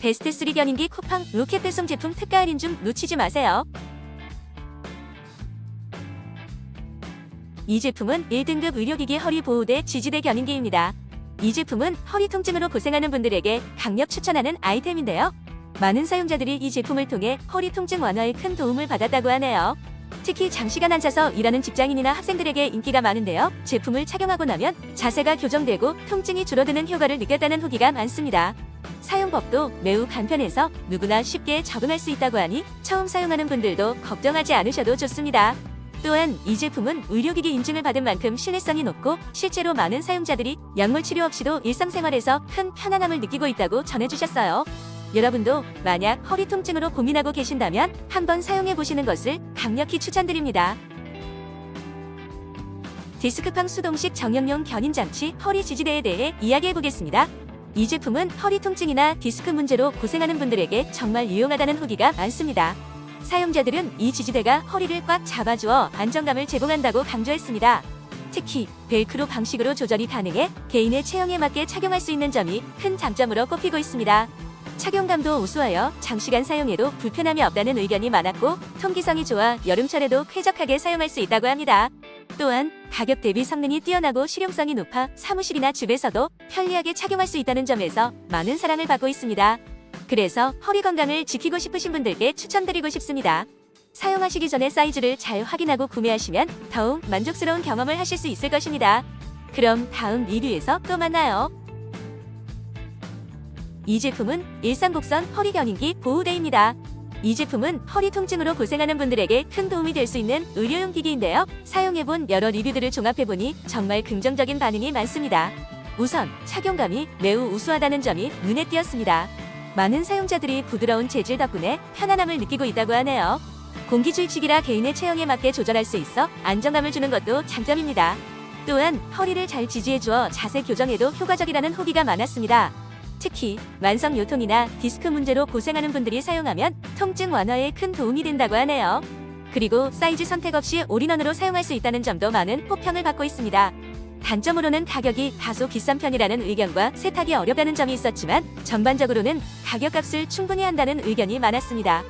베스트 3 견인기 쿠팡 로켓 배송 제품 특가 할인 중 놓치지 마세요. 이 제품은 1등급 의료기기 허리 보호대 지지대 견인기입니다. 이 제품은 허리 통증으로 고생하는 분들에게 강력 추천하는 아이템인데요. 많은 사용자들이 이 제품을 통해 허리 통증 완화에 큰 도움을 받았다고 하네요. 특히 장시간 앉아서 일하는 직장인이나 학생들에게 인기가 많은데요. 제품을 착용하고 나면 자세가 교정되고 통증이 줄어드는 효과를 느꼈다는 후기가 많습니다. 사용법도 매우 간편해서 누구나 쉽게 적응할 수 있다고 하니 처음 사용하는 분들도 걱정하지 않으셔도 좋습니다. 또한 이 제품은 의료기기 인증을 받은 만큼 신뢰성이 높고 실제로 많은 사용자들이 약물 치료 없이도 일상생활에서 큰 편안함을 느끼고 있다고 전해주셨어요. 여러분도 만약 허리 통증으로 고민하고 계신다면 한번 사용해 보시는 것을 강력히 추천드립니다. 디스크팡 수동식 정형용 견인 장치 허리 지지대에 대해 이야기해 보겠습니다. 이 제품은 허리 통증이나 디스크 문제로 고생하는 분들에게 정말 유용하다는 후기가 많습니다. 사용자들은 이 지지대가 허리를 꽉 잡아주어 안정감을 제공한다고 강조했습니다. 특히 벨크로 방식으로 조절이 가능해 개인의 체형에 맞게 착용할 수 있는 점이 큰 장점으로 꼽히고 있습니다. 착용감도 우수하여 장시간 사용해도 불편함이 없다는 의견이 많았고 통기성이 좋아 여름철에도 쾌적하게 사용할 수 있다고 합니다. 또한 가격 대비 성능이 뛰어나고 실용성이 높아 사무실이나 집에서도 편리하게 착용할 수 있다는 점에서 많은 사랑을 받고 있습니다. 그래서 허리 건강을 지키고 싶으신 분들께 추천드리고 싶습니다. 사용하시기 전에 사이즈를 잘 확인하고 구매하시면 더욱 만족스러운 경험을 하실 수 있을 것입니다. 그럼 다음 리뷰에서 또 만나요. 이 제품은 일상곡선 허리 견인기 보호대입니다. 이 제품은 허리 통증으로 고생하는 분들에게 큰 도움이 될 수 있는 의료용 기기인데요. 사용해본 여러 리뷰들을 종합해보니 정말 긍정적인 반응이 많습니다. 우선 착용감이 매우 우수하다는 점이 눈에 띄었습니다. 많은 사용자들이 부드러운 재질 덕분에 편안함을 느끼고 있다고 하네요. 공기주입식이라 개인의 체형에 맞게 조절할 수 있어 안정감을 주는 것도 장점입니다. 또한 허리를 잘 지지해주어 자세 교정에도 효과적이라는 후기가 많았습니다. 특히 만성 요통이나 디스크 문제로 고생하는 분들이 사용하면 통증 완화에 큰 도움이 된다고 하네요. 그리고 사이즈 선택 없이 올인원으로 사용할 수 있다는 점도 많은 호평을 받고 있습니다. 단점으로는 가격이 다소 비싼 편이라는 의견과 세탁이 어렵다는 점이 있었지만 전반적으로는 가격값을 충분히 한다는 의견이 많았습니다.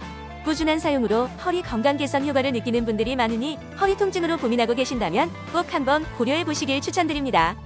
꾸준한 사용으로 허리 건강 개선 효과를 느끼는 분들이 많으니 허리 통증으로 고민하고 계신다면 꼭 한번 고려해 보시길 추천드립니다.